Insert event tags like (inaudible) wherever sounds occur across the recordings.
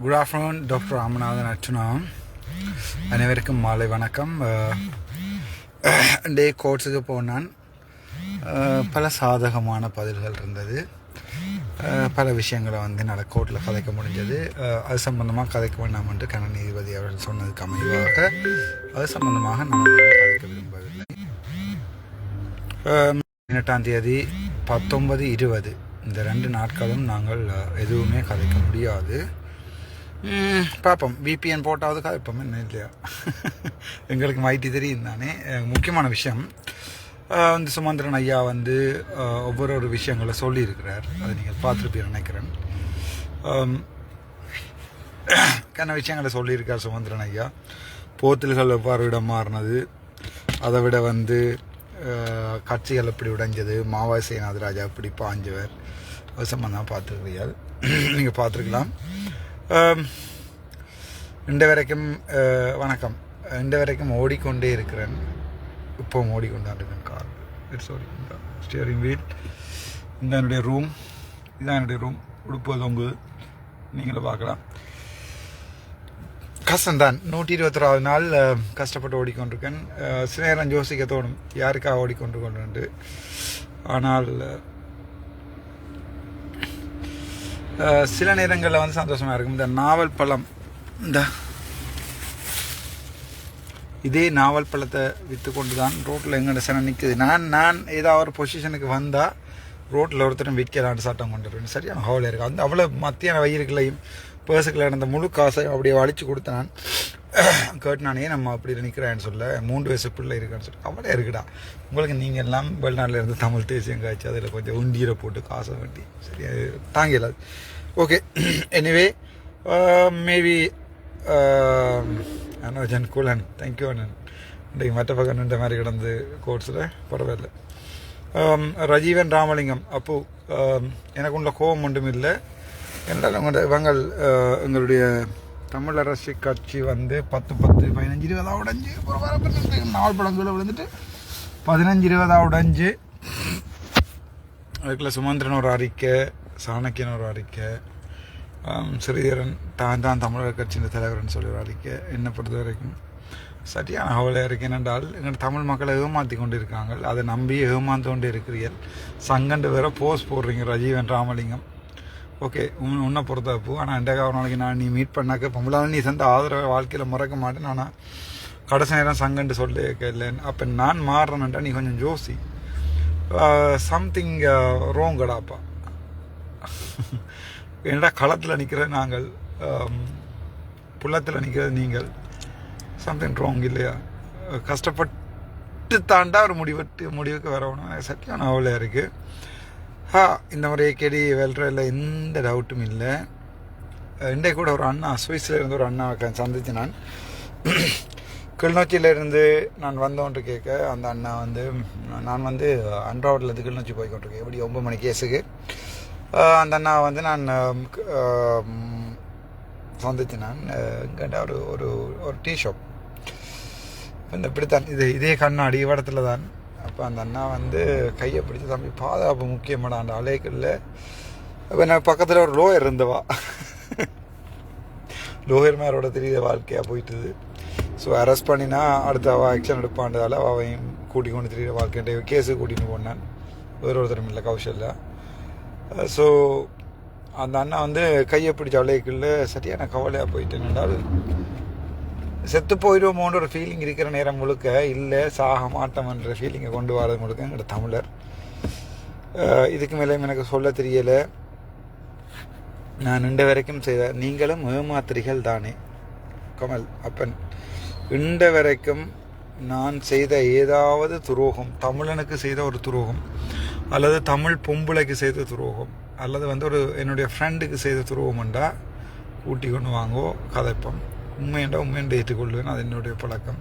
Good afternoon doctor Ramanathan Archuna அனைவருக்கும் மாலை வணக்கம். Uh, டே கோர்ட்ஸுக்கு போனான். Uh, பல சாதகமான பதில்கள் இருந்தது. Uh, பல விஷயங்களை வந்து நட கோர்ட்டில் கதைக்க முடிஞ்சது. அது சம்மந்தமாக கதைக்க வேண்டாம் என்று கண நீதிபதி அவர்கள் சொன்னதுக்கு அமைவாக அது சம்மந்தமாக நான் கதைக்க விரும்பவில்லை. பதினெட்டாம் தேதி பத்தொன்பது இருபது. இந்த ரெண்டு நாட்களும் நாங்கள் எதுவுமே கதைக்க முடியாது. பார்ப்போம் விபிஎன் போட்டாவது கதைப்போம். என்ன இல்லையா? (laughs) எங்களுக்கு மைட்டி தெரியும் தானே. முக்கியமான விஷயம். வந்து சுமந்திரன் ஐயா வந்து ஒவ்வொரு ஒரு விஷயங்களை சொல்லியிருக்கிறார். அதை நீங்கள் பார்த்துருப்பீங்க நினைக்கிறேன். கன விஷயங்களை சொல்லியிருக்கார் சுமந்திரன் ஐயா. போத்தல்கள் எவ்வாறு இடம் மாறினது? அதை விட வந்து கட்சிகள் எப்படி உடைஞ்சது? மாவா சேனாத் ராஜா எப்படி பாஞ்சவர் அது நான் பார்த்துருக்கிறீர்கள் (clears throat) நீங்கள் பார்த்துருக்கலாம். இந்த வரைக்கும் வணக்கம். இந்த வரைக்கும் ஓடிக்கொண்டே இருக்கிறேன். இப்போவும் ஓடிக்கொண்டான் இருக்கேன் கார் இட்ஸ் ஓடிக்கொண்டா ஸ்டியரிங் வீல் இந்த என்னுடைய ரூம் இதுதான் என்னுடைய ரூம் உடுப்பு தொங்குது. நீங்களும் பார்க்கலாம். கஷ்டம்தான். நூற்றி இருபத்தொராவது நாள் கஷ்டப்பட்டு ஓடிக்கொண்டிருக்கேன். சில நேரம் யோசிக்க தோணும். யாருக்காக ஓடிக்கொண்டு கொண்டு ஆனால் சில நேரங்களில் வந்து சந்தோஷமாக இருக்கும். இந்த நாவல் பழம் இந்த இதே நாவல் பழத்தை விற்று கொண்டு தான் ரோட்டில் எங்கட சன நிற்குது நான் நான் ஏதாவது ஒரு பொசிஷனுக்கு வந்தால் ரோட்டில் ஒருத்தரும் விற்கலான்னு சட்டம் கொண்டு வருவேன் சரியான ஹோல் இருக்குது அந்த அவ்வளோ மத்தியான வயிறுகளையும் பேர்ஸுக்குள்ள நடந்த முழு காசை அப்படியே வலிச்சு நான். (clears throat) கேட்டுனானே நம்ம அப்படி நிற்கிறேன்னு சொல்ல மூன்று வயசு பிள்ளை இருக்கான்னு சொல்லி அவளே இருக்குடா. உங்களுக்கு நீங்கள் எல்லாம் வெளிநாட்டில் இருந்து தமிழ் தேசியம் காய்ச்சி அதில் கொஞ்சம் உண்டீரை போட்டு காசை வேண்டி சரியா? தாங்கல okay anyway maybe Anojan Koolan thank you அண்ணன். இன்றைக்கு மற்ற பக்கம் இந்த மாதிரி கிடந்து கோர்ஸில் பரவாயில்ல. Um, ரஜீவன் ராமலிங்கம் அப்போ um, எனக்கு உள்ள கோபம் ஒன்றும் இல்லை. என்றால் உங்களோட இவங்கள் uh, எங்களுடைய தமிழ் அரசு கட்சி வந்து பத்து பத்து பதினஞ்சு இருபதாக உடஞ்சு ஒரு நாலு படங்களை விழுந்துட்டு பதினஞ்சு இருபதாக உடஞ்சு. அதுக்குள்ள சுமந்திரன் ஒரு அறிக்கை சாணக்கியன் ஒரு அறிக்கை ஸ்ரீதரன் தான் தான் தமிழர் கட்சியின் தலைவர்னு சொல்லி ஒரு அறிக்கை. என்னை பொறுத்த வரைக்கும் சரியான கவலையாக இருக்கு. என்னென்றால் எங்கள் தமிழ் மக்களை ஏமாற்றி கொண்டு இருக்காங்க அதை நம்பி ஏமாந்து கொண்டு இருக்கிறீர்கள் சங்கண்டு வேற போஸ் போடுறீங்க ரஜீவன் ராமலிங்கம். ஓகே உன் உன்னை பொறுத்தாப்பு ஆனால் ரெண்டாவது ஒரு நாளைக்கு நான் நீ மீட் பண்ணாக்க பொம்பளால் நீ சந்த ஆதரவை வாழ்க்கையில் மறக்க மாட்டேன் ஆனால் கடைசி நேரம் சங்கன்ட்டு சொல்லி இல்லை அப்போ நான் மாறுறேன்டா நீ கொஞ்சம் ஜோசி சம்திங் ரோங்கடாப்பா என்னடா களத்தில் நிற்கிற நாங்கள் புள்ளத்தில் நிற்கிறது நீங்கள் சம்திங் ரோங் இல்லையா? கஷ்டப்பட்டு தாண்டா ஒரு முடிவெட்டு முடிவுக்கு வரணும். சத்தியான அவ்வளோ இருக்குது ஹா இந்த முறை கேடி வெல்றதில் எந்த டவுட்டும் இல்லை. இன்றைய கூட ஒரு அண்ணா சுவிஸில் இருந்து ஒரு அண்ணா சந்தித்து நான். கிளிநொச்சியிலேருந்து நான் வந்தோன்ட்டு கேட்க அந்த அண்ணா வந்து நான் வந்து அன்றாவட்டில் கிளிநொச்சி போய் கொண்டிருக்கேன் எப்படி ஒன்பது மணி கேஸுக்கு. அந்த அண்ணா வந்து நான் சந்திச்சு நான் இங்கிட்ட ஒரு ஒரு ஒரு டீ ஷாப். இந்த இப்படித்தான் இது இதே கண்ணாடி இடத்துல தான் அப்போ அந்த அண்ணா வந்து கையை பிடிச்சி தம்பி பாதுகாப்பு முக்கியமான அந்த அலைகளில். இப்போ நான் பக்கத்தில் ஒரு லோயர் இருந்தவா. லோயர் மேரோட தெரியுத வாழ்க்கையாக போயிட்டுது. ஸோ அரெஸ்ட் பண்ணினா அடுத்த அவள் ஆக்ஷன் எடுப்பான்றதால அவையும் கூட்டி கொண்டு தெரியுற வாழ்க்கைன்ற கேஸு கூட்டின்னு போனான். வேறு ஒருத்தரும் இல்லை கௌஷல்யா ஸோ அந்த அண்ணா வந்து கையை பிடிச்ச அலைகளில் சரியான கவலையாக போயிட்டு என்றால் செத்து போயிடுவோமோன்ற ஒரு ஃபீலிங் இருக்கிற நேரம் முழுக்க இல்லை சாக மாட்டோம்ன்ற ஃபீலிங்கை கொண்டு வரது முழுக்க எங்களோட தமிழர். இதுக்கு மேலே எனக்கு சொல்ல தெரியலை. நான் நின்ற வரைக்கும் செய்த நீங்களும் ஏமாத்திரிகள் தானே. கமல் அப்பன். இண்ட வரைக்கும் நான் செய்த ஏதாவது துரோகம் தமிழனுக்கு செய்த ஒரு துரோகம் அல்லது தமிழ் பொம்பளைக்கு செய்த துரோகம் அல்லது வந்து ஒரு என்னுடைய ஃப்ரெண்டுக்கு செய்த துரோகம்ண்டா கூட்டி கொண்டு வாங்கோ கதைப்போம். உண்மையண்டா உண்மையண்டா ஏற்றுக்கொள்வேன். அது என்னுடைய பழக்கம்.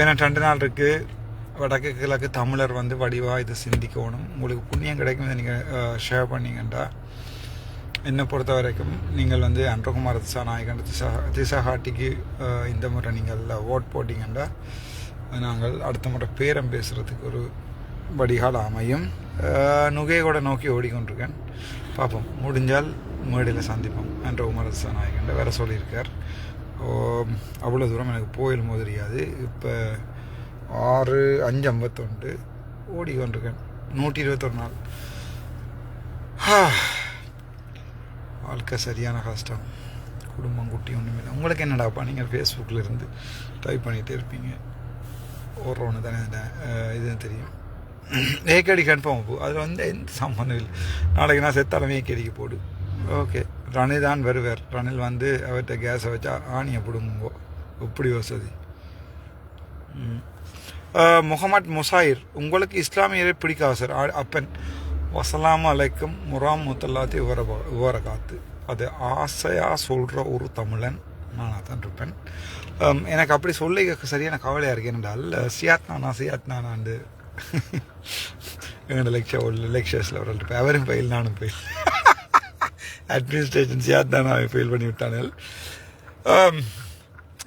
ஏன்னா ரெண்டு நாள் இருக்குது வடக்கு கிழக்கு தமிழர் வந்து வடிவாக இதை சிந்திக்கணும். உங்களுக்கு புண்ணியம் கிடைக்கும் இதை நீங்கள் ஷேர் பண்ணீங்கன்றா என்னை பொறுத்த வரைக்கும் நீங்கள் வந்து அன்றகுமார் திசாநாயகன் திசா திசாஹாட்டிக்கு இந்த முறை நீங்கள் ஓட் போட்டிங்கன்னா நாங்கள் அடுத்த முறை பேரம் பேசுகிறதுக்கு ஒரு வடிகால் அமையும். நுகையோட நோக்கி ஓடிக்கொண்டிருக்கேன். பார்ப்போம். முடிஞ்சால் மேடையில் சந்திப்போம். அன்றகுமார் திசாநாயகன் நாயகன் வேற சொல்லியிருக்கார். அவ்வளோ தூரம் எனக்கு போயிடும் போது தெரியாது இப்போ ஆறு அஞ்சு ஐம்பத்தொண்டு ஓடிக்கொண்டிருக்கேன் நூற்றி இருபத்தொரு நாள். வாழ்க்கை சரியான கஷ்டம். குடும்பம் குட்டி ஒன்றுமே இல்லை உங்களுக்கு என்னடாப்பா? நீங்கள் ஃபேஸ்புக்கில் இருந்து டைப் பண்ணிகிட்டே இருப்பீங்க. ஓடுற ஒன்று தானே இந்த, இது தெரியும். ஏக்கடி கன்ஃபார்ம் போ. அதில் வந்து எந்த சம்மந்தம் இல்லை. நாளைக்கு நான் செத்தாலும் ஏக்கடிக்கு போடு. ஓகே. ரணில் தான் வருவார். ரணில் வந்து அவர்கிட்ட கேஸை வச்சா ஆணியை பிடுங்குங்கோ. இப்படி வசதி. முகமட் முசாயிர் உங்களுக்கு இஸ்லாமியரை பிடிக்காது சார். அப்பன். வசலாம் அலைக்கும் முராம் முத்தல்லாத்தி விவர விவர காத்து. அது ஆசையாக சொல்கிற ஒரு தமிழன். நான் தான் இருப்பேன். எனக்கு அப்படி சொல்ல சரியான கவலையாக இருக்கு. என்றால் சியாத் நானா சியாத் நானாண்டு எங்களோட லெக்சர் லெக்சர்ஸில் ஒரு இருப்பேன் அவரும் பயில் நானும் பயில் அட்மினிஸ்ட்ரேஷன் சியாத் அவன் ஃபெயில் பண்ணி விட்டானே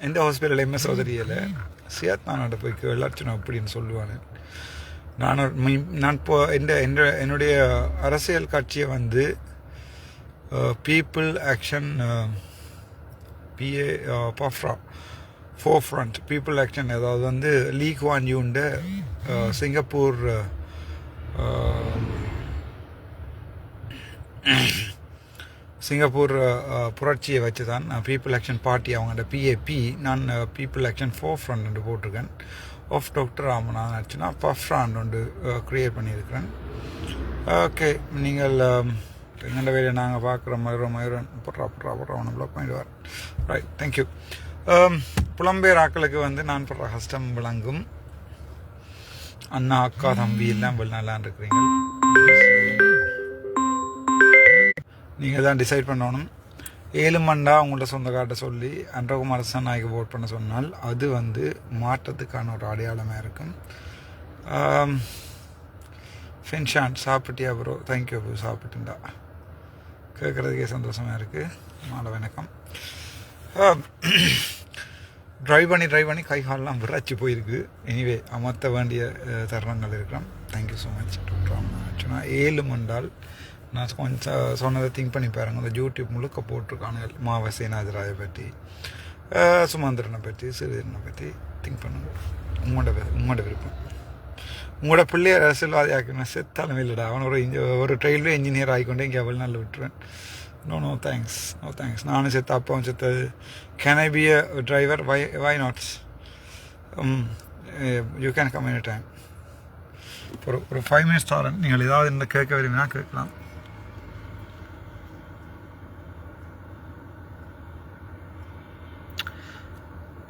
எந்த ஹாஸ்பிட்டல் எம்எஸ் சௌதரியில் சியாத் போய் கேளாச்சுனா அப்படின்னு சொல்லுவானு நான் நான் இப்போ என் என்னுடைய அரசியல் கட்சியை வந்து பீப்புள் ஆக்ஷன் பிஏ பஃப்ரா ஃபோர் ஃப்ரண்ட் பீப்புள் ஆக்ஷன் அதாவது வந்து லீக் வான் யூண்ட சிங்கப்பூர் சிங்கப்பூர் புரட்சியை வச்சு தான் பீப்புள் ஆக்ஷன் பார்ட்டி அவங்களோட பிஏபி நான் பீப்புள் ஆக்ஷன் ஃபோர் ஃப்ரண்ட் ஒன்று போட்டிருக்கேன். ஆஃப் டாக்டர் ராமநாதன் ஆச்சுன்னா பஃப்ராண்ட் ஒன்று க்ரியேட் பண்ணியிருக்கிறேன். ஓகே நீங்கள் எங்கள்ட வேலையை நாங்கள் பார்க்குற மயூரம் மயூரன் புட்றா புட்றா புட்றா ஒன்று பிளாக் பண்ணிடுவார் ரைட் தேங்க்யூ புலம்பெயர் ஆக்களுக்கு வந்து நான் படுற கஷ்டம் விளங்கும். அண்ணா அக்கா தம்பி எல்லாம் வெளிநாளான் இருக்கிறீங்க நீங்கள் தான் டிசைட் பண்ணணும். ஏழு மண்டா உங்கள்கிட்ட சொந்தக்கார்ட்ட சொல்லி அன்றகுமாரசன் நாய்க்கு ஓட் பண்ண சொன்னால் அது வந்து மாற்றத்துக்கான ஒரு அடையாளமாக இருக்கும். ஆம், ஃபென்ஷான் சாப்பிட்டியா ப்ரோ தேங்க்யூ ப்ரோ சாப்பிட்டுண்டா கேட்குறதுக்கே சந்தோஷமாக இருக்குது மாலை வணக்கம். ட்ரைவ் பண்ணி ட்ரைவ் பண்ணி கை கால்லாம் விராச்சி போயிருக்கு. எனிவே அமர்த்த வேண்டிய தருணங்கள் இருக்கிறோம் தேங்க்யூ ஸோ மச் ஆக்சுவலாக ஏழு மண்டால் நான் கொஞ்சம் சொன்னதை திங்க் பண்ணி பாருங்க. அந்த யூடியூப் முழுக்க போட்டிருக்கானுங்க. மாவ சேனாதிராயை பற்றி சுமந்திரனை பற்றி சிறுதரனை பற்றி திங்க் பண்ணுங்க. உங்களோட உங்களோட விருப்பம். உங்களோட பிள்ளைய அரசியல்வாதி ஆக்கணும் செத்தாலும் இல்லைடா. அவன் ஒரு இன்ஜி ஒரு ரயில்வே இன்ஜினியர் ஆகிக்கொண்டே இங்கே எவ்வளோ நாள் விட்டுருவேன். No no thanks no thanks நானும் செத்து அப்பாவும் செத்தது. Can I be a driver why why nots you can come any time ஒரு ஒரு ஃபைவ் மினிட்ஸ் தரேன். நீங்கள் ஏதாவது இந்த கேட்க விரும்பினா கேட்கலாம்.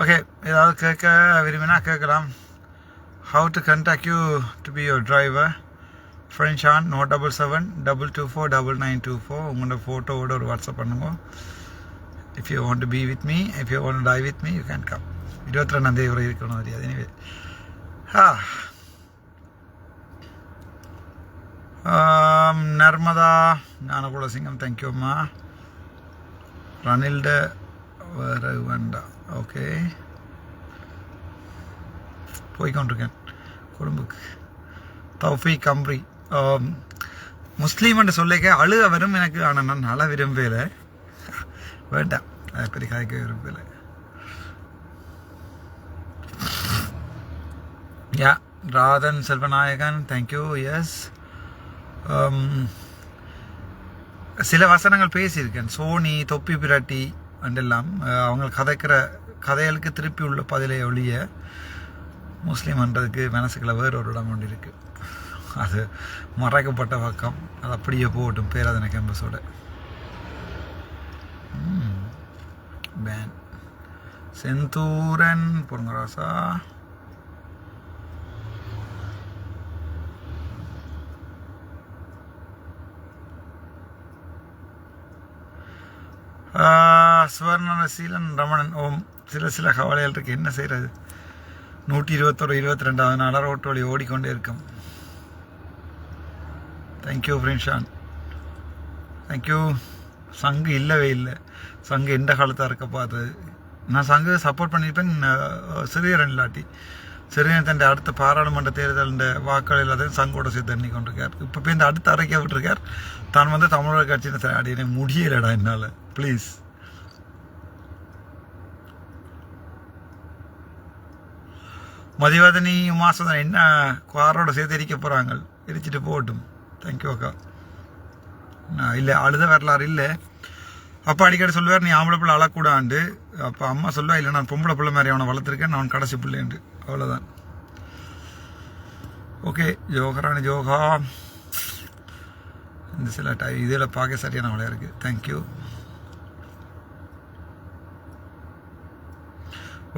ஓகே ஏதாவது கேட்க விரும்பினா கேட்கலாம். How to contact you to be your driver friend Shan no double seven double two four double nine two four உங்களோட ஃபோட்டோவோட ஒரு வாட்ஸ்அப் பண்ணுங்க. If you want to be with me if you want die with me you can come இருபத்தி ரெண்டாந்தேதி வரை இருக்கணும் தெரியாது. எனவே ஆ நர்மதா ஞானகுலசிங்கம் தேங்க்யூ அம்மா ரணில்ட வரவு வேண்டாம். ஓகே போய்கொண்டிருக்கேன் குடும்புக்கு. தௌஃபி கம்ரி முஸ்லீம் என்று சொல்லிக்க அழுக வரும் எனக்கு ஆனால் நான் அழ விரும்பலை வேண்டாம். அதை பெரிய காய்க்க விரும்பலை yeah Rathan Selvanayagan thank you yes சில வசனங்கள் பேசியிருக்கேன். சோனி தொப்பி பிராட்டி என்றெல்லாம் அவங்க கதைக்கிற கதைகளுக்கு திருப்பி உள்ள பதிலை ஒழிய முஸ்லீம்ன்றதுக்கு மனசுக்குள்ள வேற ஒரு இடம் ஒன்று இருக்கு. அது மறைக்கப்பட்ட பக்கம். அது அப்படியே போகட்டும் பேராதனை கேம்பஸோட. பேன். செந்தூரன் பொருங்கராசா. சுவர்ணசீலன் ரமணன். ஓம். சில சில கவலைகள் இருக்கு. என்ன செய்யறது நூற்றி இருபத்தொரு இருபத்தி ரெண்டாவது நாளாக ரோட்டு வழி ஓடிக்கொண்டே இருக்கும். தேங்க்யூ ஃப்ரெண்ட்ஷான் தேங்க்யூ சங்கு இல்லவே இல்லை. சங்கு எந்த காலத்தாக இருக்க பார்த்து நான் சங்கு சப்போர்ட் பண்ணியிருப்பேன். சிறியரன் இல்லாட்டி. சிறியன் தன் அடுத்த பாராளுமன்ற தேர்தலின் வாக்கள் எல்லாத்தையும் சங்கோட சேர்த்து எண்ணி கொண்டிருக்கார். இப்போ போய் இந்த அடுத்த அரைக்க விட்டுருக்கார். தான் வந்து தமிழக கட்சியின் அடி முடியலடா என்னால். ப்ளீஸ் மதிவதனி உமாசதன் என்ன காரோட சேர்த்தரிக்க போகிறாங்க எரிச்சிட்டு போகட்டும். தேங்க்யூ அக்கா. நான் இல்லை அழுத வரலாறு இல்லை. அப்பா அடிக்கடி சொல்லுவார் நீ ஆம்பளை பிள்ளை அழக்கூடாண்டு. அப்போ அம்மா சொல்லுவா இல்லை நான் பொம்பளை பிள்ளை மாதிரி அவனை வளர்த்துருக்கேன் நான் கடைசி பிள்ளைண்டு. அவ்வளோதான் ஓகே ஜோகராணி ஜோகா. இந்த சில டை இதில் பார்க்க சரியான வளையா இருக்குது தேங்க்யூ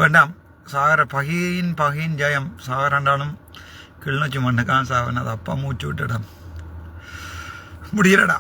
வேண்டாம். சாகர பகையின் பகையின் ஜெயம். சாகரண்டாலும் கிளிநொச்சி மண்ணுக்கான் சாகன அது அப்பா மூச்சு விட்டுடம் முடியலடா.